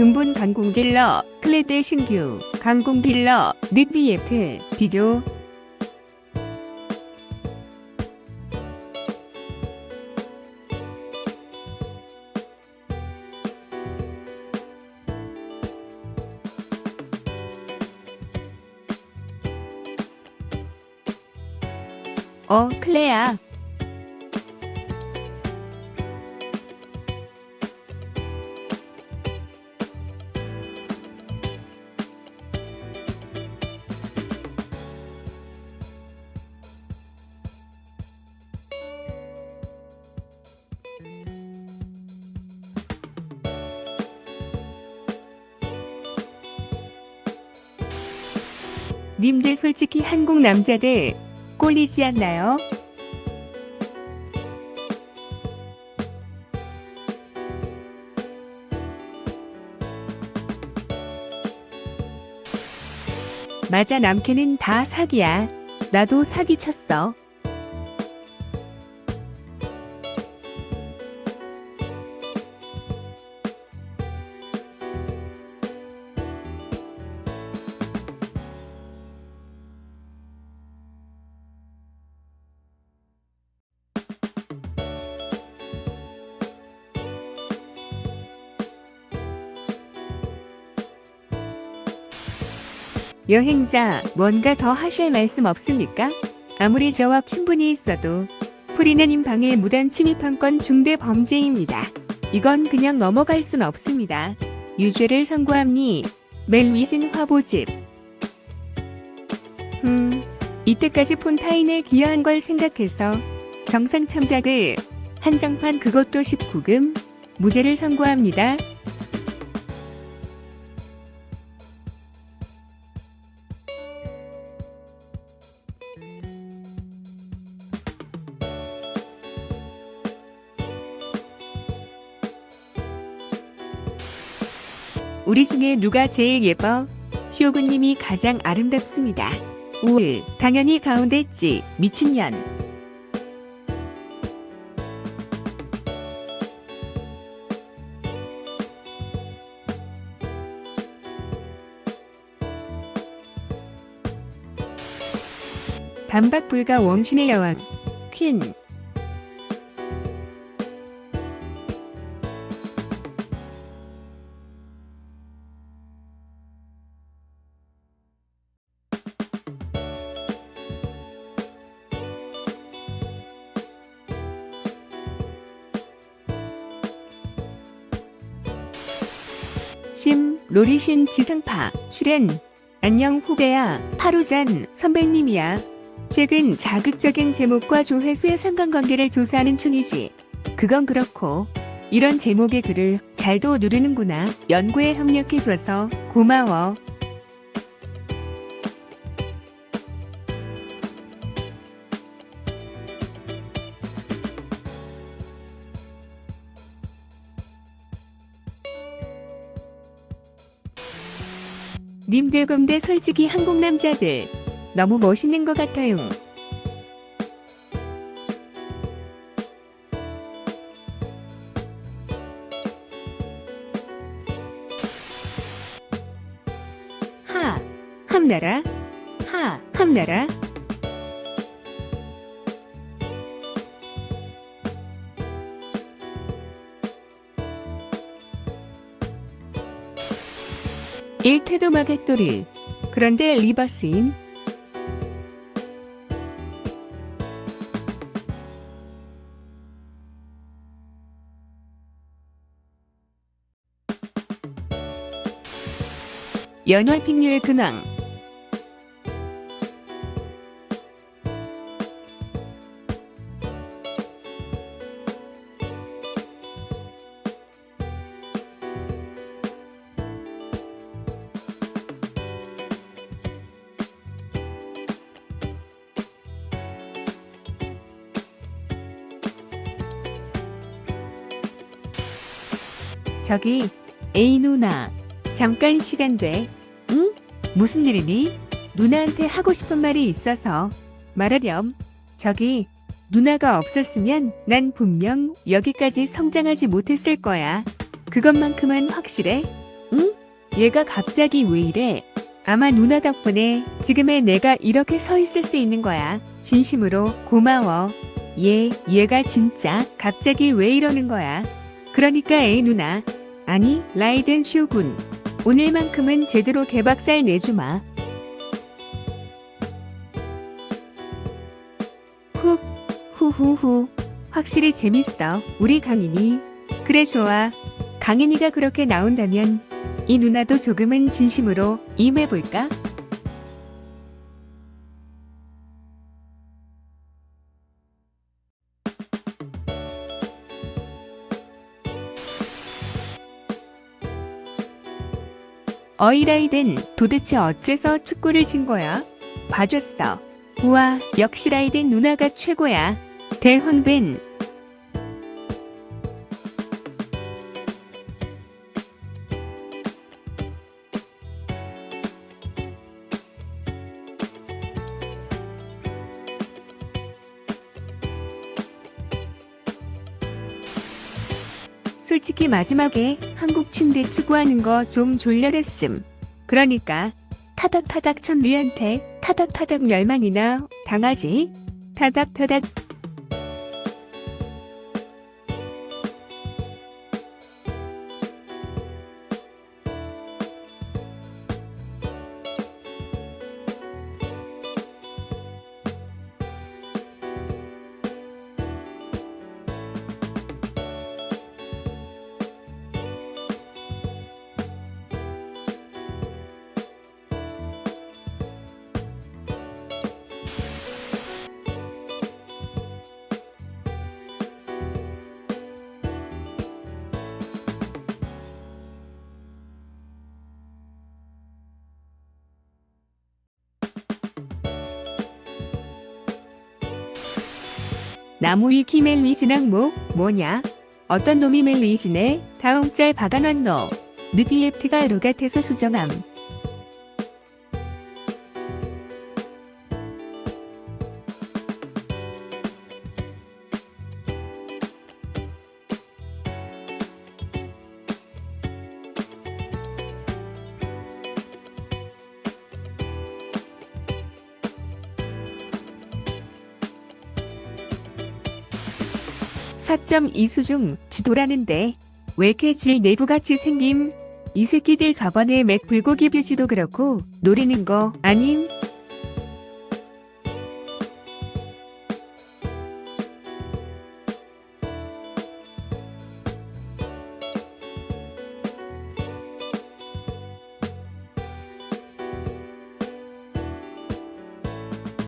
근본 강공딜러 클레드 신규 강공딜러 늑비예프 비교. 어 클레야 님들 솔직히 한국 남자들 꼴리지 않나요? 맞아 남캐는 다 사기야. 나도 사기 쳤어. 여행자, 뭔가 더 하실 말씀 없습니까? 아무리 저와 친분이 있어도 프리나님 방에 무단 침입한 건 중대 범죄입니다. 이건 그냥 넘어갈 순 없습니다. 유죄를 선고합니. 멜위신 화보집. 음, 이때까지 폰타인에 기여한 걸 생각해서 정상 참작을 한정판 그것도 19금 무죄를 선고합니다. 우리 중에 누가 제일 예뻐? 쇼군님이 가장 아름답습니다. 우울, 당연히 가운데 있지, 미친년. 반박 불가 원신의 여왕, 퀸. 심, 로리신 지상파, 출연. 안녕 후배야, 하루잔, 선배님이야. 최근 자극적인 제목과 조회수의 상관관계를 조사하는 중이지. 그건 그렇고, 이런 제목의 글을 잘도 누르는구나. 연구에 협력해줘서 고마워. 님들 근데 솔직히 한국 남자들 너무 멋있는 것 같아요. 하, 함나라, 하, 함나라. 일태도 마객돌이. 그런데 리버스임 연월픽률 근황 저기 에이 누나 잠깐 시간 돼? 응? 무슨 일이니? 누나한테 하고 싶은 말이 있어서 말하렴. 저기 누나가 없었으면 난 분명 여기까지 성장하지 못했을 거야. 그것만큼은 확실해? 응? 얘가 갑자기 왜 이래? 아마 누나 덕분에 지금의 내가 이렇게 서 있을 수 있는 거야. 진심으로 고마워. 얘, 얘가 진짜 갑자기 왜 이러는 거야? 그러니까 에이 누나. 아니, 라이든 쇼군. 오늘만큼은 제대로 개박살 내주마. 훅, 후후후. 확실히 재밌어. 우리 강인이. 그래, 좋아. 강인이가 그렇게 나온다면 이 누나도 조금은 진심으로 임해볼까? 어이 라이든 도대체 어째서 축구를 친 거야? 봐줬어. 우와 역시 라이든 누나가 최고야. 대황된 솔직히 마지막에 한국 침대 축구하는 거 좀 졸렬했음. 그러니까 타닥타닥 천리한테 타닥타닥 멸망이나 당하지. 타닥타닥 나무 위키 멜리진 항목 뭐냐? 어떤 놈이 멜리진에 다음 짤 박아놨노? 느비에프가 로gat에서 수정함. 사점 이수중 지도라는데 왜 이렇게 질 내부같이 생김? 이 새끼들 저번에 맥 불고기 뷰지도 그렇고 노리는 거 아님?